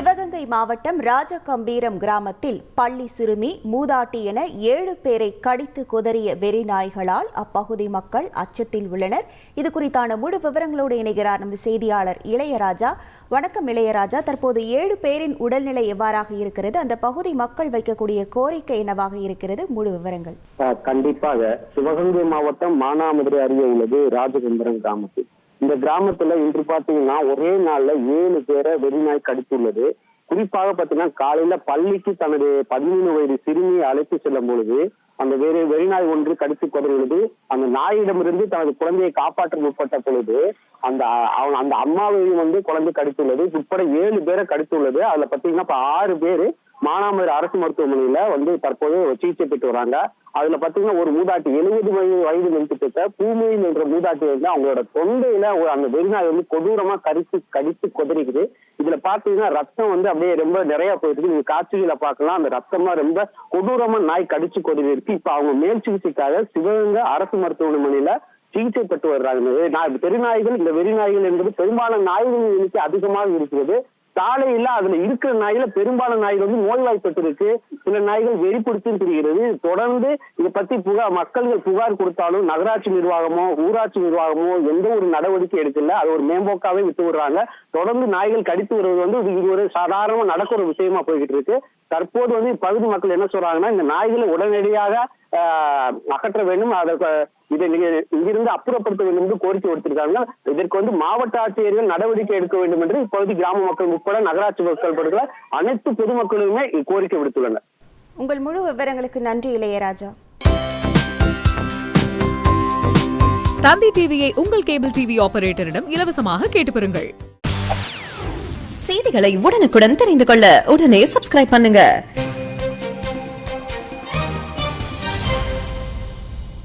சிவகங்கை மாவட்டம் ராஜகம்பீரம் கிராமத்தில் பள்ளி சிறுமி மூதாட்டி என ஏழு பேரை கடித்து குதறிய வெறி நாய்களால் அப்பகுதி மக்கள் அச்சத்தில் உள்ளனர். இது குறித்தான முழு விவரங்களோடு இணைகிறார் நமது செய்தியாளர் இளையராஜா. வணக்கம் இளையராஜா. தற்போது ஏழு பேரின் உடல்நிலை எவ்வாறாக இருக்கிறது? அந்த பகுதி மக்கள் வைக்கக்கூடிய கோரிக்கை என்னவாக இருக்கிறது? முழு விவரங்கள். கண்டிப்பாக. சிவகங்கை மாவட்டம் மானாமதுரை அருகே உள்ளது ராஜகம்பீரம் கிராமத்தில். இந்த கிராமத்துல இன்று பாத்தீங்கன்னா ஒரே நாள்ல ஏழு பேரை வெறிநாய் கடித்துள்ளது. குறிப்பாக பாத்தீங்கன்னா காலையில பள்ளிக்கு தனது பதிமூணு வயது சிறுமியை அழைத்து செல்லும் பொழுது அந்த வேறு வெறிநாய் ஒன்று கடித்து கொதறியது அந்த நாயிடமிருந்து தனது குழந்தையை காப்பாற்ற முற்பட்ட பொழுது அந்த அவன் அந்த அம்மாவையும் வந்து குழந்தை கடித்துள்ளது. உட்பட ஏழு பேரை கடித்துள்ளது. அதுல பாத்தீங்கன்னா இப்ப ஆறு பேரு மானாமதுரை அரசு மருத்துவமனையில வந்து தற்போது சிகிச்சை பெற்று வராங்க. அதுல பாத்தீங்கன்னா ஒரு மூதாட்டி எழுபது வயது வயது மதிப்பிட்ட பூமியில் என்ற மூதாட்டி வந்து அவங்களோட தொண்டையில ஒரு அந்த வெறிநாய் வந்து கொடூரமா கடித்து கடித்து கொதறிக்குது இதுல பாத்தீங்கன்னா ரத்தம் வந்து அப்படியே ரொம்ப நிறைய போயிருக்கு. நீங்க காட்சிகளை பார்க்கலாம். அந்த ரத்தமா ரொம்ப கொடூரமா நாய் கடிச்சு கொதறி இருக்கு இப்ப அவங்க மேல் சிகிச்சைக்காக சிவகங்கை அரசு மருத்துவமனையில சிகிச்சை பெற்று வர்றாங்க. நான் பெருநாய்கள் இந்த வெறிநாய்கள் என்பது பெரும்பாலான நாய்களின் எண்ணிக்கை அதிகமாக இருக்கிறது. சாலையில அதுல இருக்கிற நாய்கள பெரும்பாலான நாய்கள் வந்து நோய்வாய்ப்பட்டு இருக்கு சில நாய்கள் வெறிப்படுத்தி தெரிகிறது. தொடர்ந்து இதை பத்தி புகார் மக்கள்கள் புகார் கொடுத்தாலும் நகராட்சி நிர்வாகமோ ஊராட்சி நிர்வாகமோ எந்த ஒரு நடவடிக்கை எடுக்கல. அது ஒரு மேம்போக்காவே விட்டு விடுறாங்க. தொடர்ந்து நாய்கள் கடித்து வருவது வந்து இது ஒரு சாதாரணமா நடக்கிற ஒரு விஷயமா போய்கிட்டு இருக்கு. தற்போது வந்து பகுதி மக்கள் என்ன சொல்றாங்கன்னா இந்த நாய்களை உடனடியாக அகற்ற வேண்டும். அதற்கு இதை இங்கிருந்து அப்புறப்படுத்த வேண்டும் என்று கோரிக்கை விடுத்திருக்காங்க. இதற்கு வந்து மாவட்ட ஆட்சியர்கள் நடவடிக்கை எடுக்க வேண்டும் என்று இப்பகுதி கிராம மக்கள் உட்பட நகராட்சி மக்கள் படுகிற அனைத்து பொதுமக்களுமே கோரிக்கை விடுத்துள்ளனர். உங்கள் முழு விவரங்களுக்கு நன்றி இளையராஜா. தந்தி டிவியை உங்கள் கேபிள் டிவி ஆபரேட்டரிடம் இலவசமாக கேட்டு பெறுங்கள். செய்திகளை உடனுக்குடன் தெரிந்து கொள்ள உடனே சப்ஸ்கிரைப் பண்ணுங்க.